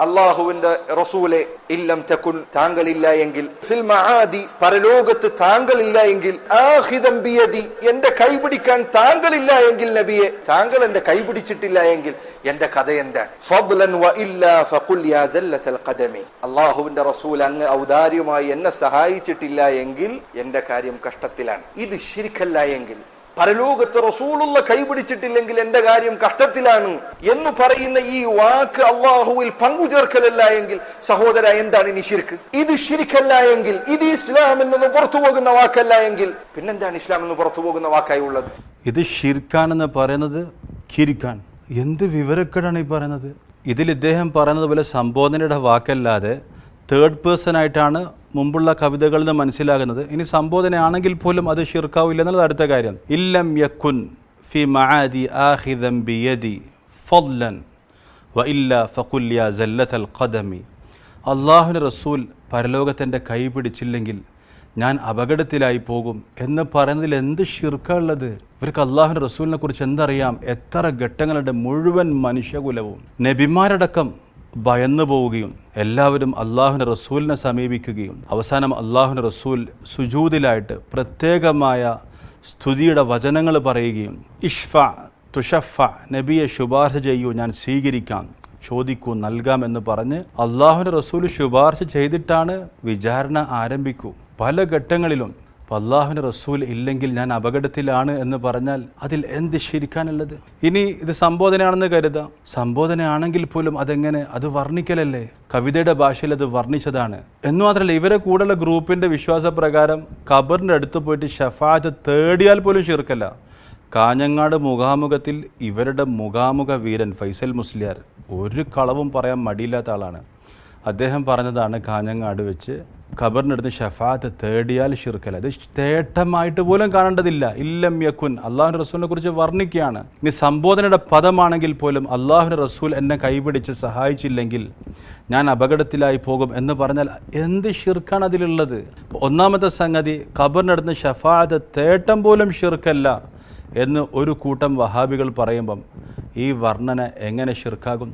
അള്ളാഹുവിന്റെ റസൂലെ ഇല്ലം തക്കുൻ താങ്കളില്ല എങ്കിൽ ഫിൽ ആദി പരലോകത്ത് താങ്കളില്ല എങ്കിൽ ആഹിദം ബിയദി എന്റെ കൈപിടിക്കാൻ താങ്കളില്ല എങ്കിൽ നബിയെ താങ്കൾ എന്റെ കൈപിടിച്ചിട്ടില്ല എങ്കിൽ എന്റെ കഥ എന്താണ്? അള്ളാഹുവിന്റെ റസൂൽ അങ്ങ് ഔദാര്യമായി എന്നെ സഹായിച്ചിട്ടില്ല എങ്കിൽ എന്റെ കാര്യം കഷ്ടത്തിലാണ്. ഇത് ശരിക്കല്ല എങ്കിൽ പരലോകത്ത് റസൂലുള്ള കൈപിടിച്ചിട്ടില്ലെങ്കിൽ എന്റെ കാര്യം കഷ്ടത്തിലാണ് എന്ന് പറയുന്ന ഈ വാക്ക് അള്ളാഹുവിൽ പങ്കുചേർക്കലല്ല എങ്കിൽ സഹോദര എന്താണ് ഇനി ശിർക്ക്? ഇത് ശിരിക്കല്ല എങ്കിൽ ഇത് ഇസ്ലാമിൽ നിന്ന് പുറത്തു പോകുന്ന വാക്കല്ല എങ്കിൽ പിന്നെന്താണ് ഇസ്ലാമിൽ നിന്ന് പുറത്തു പോകുന്ന വാക്കായി ഉള്ളത്? ഇത് ഷിർക്കാനെന്ന് പറയുന്നത് ഖിരിഖാൻ എന്ത് വിവരക്കേടാണ് ഈ പറയുന്നത്? ഇതിൽ ഇദ്ദേഹം പറയുന്നത് പോലെ സംബോധനയുടെ വാക്കല്ലാതെ തേർഡ് പേഴ്സൺ ആയിട്ടാണ് മുമ്പുള്ള കവിതകളിൽ നിന്ന് മനസ്സിലാകുന്നത്. ഇനി സംബോധനയാണെങ്കിൽ പോലും അത് ഷിർക്കാവില്ല എന്നുള്ളത് അടുത്ത കാര്യം. ഇല്ലം യക്കുൻ ഫി മഅദി ആഹിദം ബിയദി ഫദ്ലൻ വ ഇല്ല യാ ജല്ലത്തൽ ഖദമി. അള്ളാഹുവിന്റെ റസൂൽ പരലോകത്തിന്റെ കൈ പിടിച്ചില്ലെങ്കിൽ ഞാൻ അപകടത്തിലായി പോകും എന്ന് പറയുന്നതിൽ എന്ത് ഷിർക്കുള്ളത് ഇവർക്ക് അള്ളാഹുവിന്റെ റസൂലിനെ കുറിച്ച് എന്തറിയാം? എത്ര ഘട്ടങ്ങളുടെ മുഴുവൻ മനുഷ്യകുലവും. നബിമാരടക്കം ഭയന്നു പോവുകയും എല്ലാവരും അള്ളാഹുന റസൂലിനെ സമീപിക്കുകയും അവസാനം അള്ളാഹുന റസൂൽ സുജൂതിലായിട്ട് പ്രത്യേകമായ സ്തുതിയുടെ വചനങ്ങൾ പറയുകയും ഇഷ്ഫ തുഷഫ നബിയെ ശുപാർശ ചെയ്യൂ ഞാൻ സ്വീകരിക്കാം ചോദിക്കൂ നൽകാം എന്ന് പറഞ്ഞ് അള്ളാഹുവിന്റെ റസൂൽ ശുപാർശ ചെയ്തിട്ടാണ് വിചാരണ ആരംഭിക്കൂ. പല ഘട്ടങ്ങളിലും അപ്പോൾ അള്ളാഹുവിന്റെ റസൂൽ ഇല്ലെങ്കിൽ ഞാൻ അപകടത്തിലാണ് എന്ന് പറഞ്ഞാൽ അതിൽ എന്ത് ശരിക്കാനുള്ളത്? ഇനി ഇത് സംബോധനയാണെന്ന് കരുതാം. സംബോധനയാണെങ്കിൽ പോലും അതെങ്ങനെ? അത് വർണിക്കലല്ലേ? കവിതയുടെ ഭാഷയിൽ അത് വർണിച്ചതാണ്. എന്ന് മാത്രമല്ല ഇവരെ കൂടെയുള്ള ഗ്രൂപ്പിന്റെ വിശ്വാസപ്രകാരം ഖബറിന്റെ അടുത്ത് പോയിട്ട് ഷഫാജ് തേടിയാൽ പോലും ശിർക്കല്ല. കാഞ്ഞങ്ങാട് മുഖാമുഖത്തിൽ ഇവരുടെ മുഖാമുഖ വീരൻ ഫൈസൽ മുസ്ലിയാർ ഒരു കളവും പറയാൻ മടിയില്ലാത്ത ആളാണ്. അദ്ദേഹം പറഞ്ഞതാണ് കാഞ്ഞങ്ങാട് വെച്ച് ഖബറിനടുത്ത് ഷഫാത്ത് തേടിയാൽ ഷിർക്കല അത് തേട്ടമായിട്ട് പോലും കാണേണ്ടതില്ല. ഇല്ലം യക്കുൻ അള്ളാഹു റസൂലിനെ കുറിച്ച് വർണിക്കുകയാണ്. ഇനി സംബോധനയുടെ പദമാണെങ്കിൽ പോലും അള്ളാഹുവിന്റെ റസൂൽ എന്നെ കൈപിടിച്ച് സഹായിച്ചില്ലെങ്കിൽ ഞാൻ അപകടത്തിലായി പോകും എന്ന് പറഞ്ഞാൽ എന്ത് ഷിർക്കാണ് അതിലുള്ളത്? ഒന്നാമത്തെ സംഗതി ഖബറിനടുത്ത് ഷഫാത്ത് തേട്ടം പോലും ഷിർക്കല്ല എന്ന് ഒരു കൂട്ടം വഹാബികൾ പറയുമ്പം ഈ വർണന എങ്ങനെ ഷിർക്കാകും?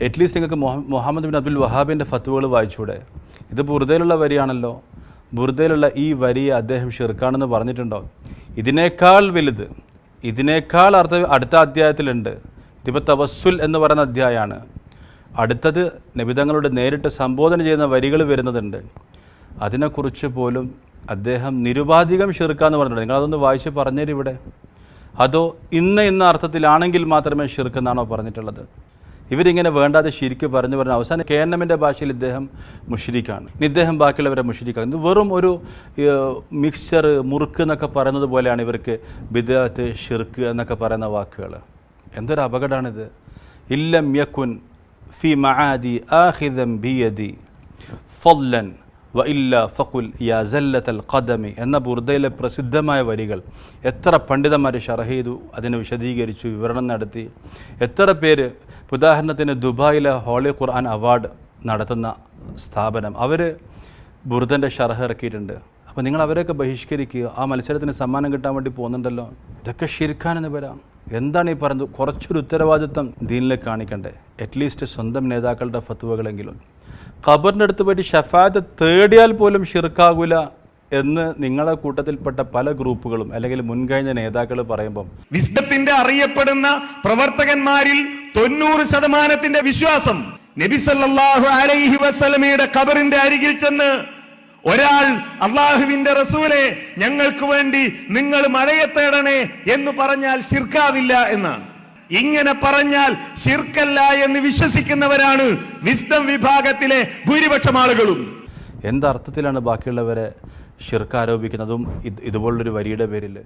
അറ്റ്ലീസ്റ്റ് നിങ്ങൾക്ക് മുഹമ്മദ് ബിൻ അബ്ദുൽ വഹാബിന്റെ ഫത്തുവകൾ വായിച്ചൂടെ. ഇത് ബുർദയിലുള്ള വരിയാണല്ലോ. ബുർദയിലുള്ള ഈ വരിയെ അദ്ദേഹം ഷിർക്കാണെന്ന് പറഞ്ഞിട്ടുണ്ടോ? ഇതിനേക്കാൾ വലുത് ഇതിനേക്കാൾ അർത്ഥ അടുത്ത അധ്യായത്തിലുണ്ട്. ഇതിപ്പോൾ തവസ്സുൽ എന്ന് പറയുന്ന അധ്യായമാണ് അടുത്തത് നബിതങ്ങളുടെ നേരിട്ട് സംബോധന ചെയ്യുന്ന വരികൾ വരുന്നതുണ്ട്. അതിനെക്കുറിച്ച് പോലും അദ്ദേഹം നിരുപാധികം ഷിർക്കാന്ന് പറഞ്ഞിട്ടുണ്ട്. നിങ്ങളതൊന്ന് വായിച്ച് പറഞ്ഞേരും ഇവിടെ. അതോ ഇന്ന് ഇന്ന അർത്ഥത്തിലാണെങ്കിൽ മാത്രമേ ഷിർക്ക് എന്നാണോ പറഞ്ഞിട്ടുള്ളത്. ഇവരിങ്ങനെ വേണ്ടാതെ ശരിക്ക് പറഞ്ഞു പറഞ്ഞ അവസാനം കെ എൻ എമ്മിന്റെ ഭാഷയിൽ ഇദ്ദേഹം മുഷിരിക്കാണ്. ഇദ്ദേഹം ബാക്കിയുള്ളവരെ മുഷരിക്കാണ്. ഇത് വെറും ഒരു മിക്സ്ചർ മുറുക്ക് എന്നൊക്കെ പറയുന്നത് പോലെയാണ് ഇവർക്ക് ബിദാത്ത് ഷിർക്ക് എന്നൊക്കെ പറയുന്ന വാക്കുകൾ എന്തൊരു അപകടമാണിത്. ഇല്ലം യക്കുൻ ഫി മഹാദി ആഹിദം ബിയദി ഫല്ലൻ വ ഇല്ല ഫഖുൽ യാ സല്ലത്തൽ ഖദമി എന്ന ബുർദയിലെ പ്രസിദ്ധമായ വരികൾ. എത്ര പണ്ഡിതന്മാർ ഷറഹ് ചെയ്തു അതിനെ വിശദീകരിച്ചു വിവരണം നടത്തി. എത്ര പേര് ഉദാഹരണത്തിന് ദുബായിലെ ഹോളി ഖുർആൻ അവാർഡ് നടത്തുന്ന സ്ഥാപനം. അവർ ബുർദന്റെ ഷറഹ് ഇറക്കിയിട്ടുണ്ട്. അപ്പോൾ നിങ്ങൾ അവരെയൊക്കെ ബഹിഷ്കരിക്കുക. ആ മത്സരത്തിന് സമ്മാനം കിട്ടാൻ വേണ്ടി പോകുന്നുണ്ടല്ലോ. ഇതൊക്കെ ഷിർഖാനെന്ന് വരാം. എന്താണ് ഈ പറയുന്നത് കുറച്ചൊരു ഉത്തരവാദിത്വം ദീനിലേക്ക് കാണിക്കണ്ടേ. അറ്റ്ലീസ്റ്റ് സ്വന്തം നേതാക്കളുടെ ഫത്തുവകളെങ്കിലും ഖബറിന്റെ അടുത്ത് പോയിട്ട് ഷഫാത്ത് തേടിയാൽ പോലും ഷിർക്കാകൂല എന്ന് നിങ്ങളെ കൂട്ടത്തിൽപ്പെട്ട പല ഗ്രൂപ്പുകളും അല്ലെങ്കിൽ മുൻകഴിഞ്ഞ നേതാക്കൾ പറയുമ്പം വിശുദ്ധത്തിന്റെ അറിയപ്പെടുന്ന പ്രവർത്തകന്മാരിൽ തൊണ്ണൂറ് ശതമാനത്തിന്റെ വിശ്വാസം നബി സല്ലല്ലാഹു അലൈഹി വസല്ലമയുടെ ഖബറിന്റെ അരികിൽ ചെന്ന് ഒരാൾ അള്ളാഹുവിന്റെ റസൂലെ ഞങ്ങൾക്ക് വേണ്ടി നിങ്ങൾ മഴയെ തേടണേ എന്ന് പറഞ്ഞാൽ ശിർക്കാവില്ല എന്നാണ്. ഇങ്ങനെ പറഞ്ഞാൽ ശിർക്കല്ല എന്ന് വിശ്വസിക്കുന്നവരാണ് വിസ്തം വിഭാഗത്തിലെ ഭൂരിപക്ഷം ആളുകളും. എന്തർത്ഥത്തിലാണ് ബാക്കിയുള്ളവരെ ഷിർക്ക് ആരോപിക്കുന്നതും ഇത് ഇതുപോലുള്ളൊരു വരിയുടെ പേരിൽ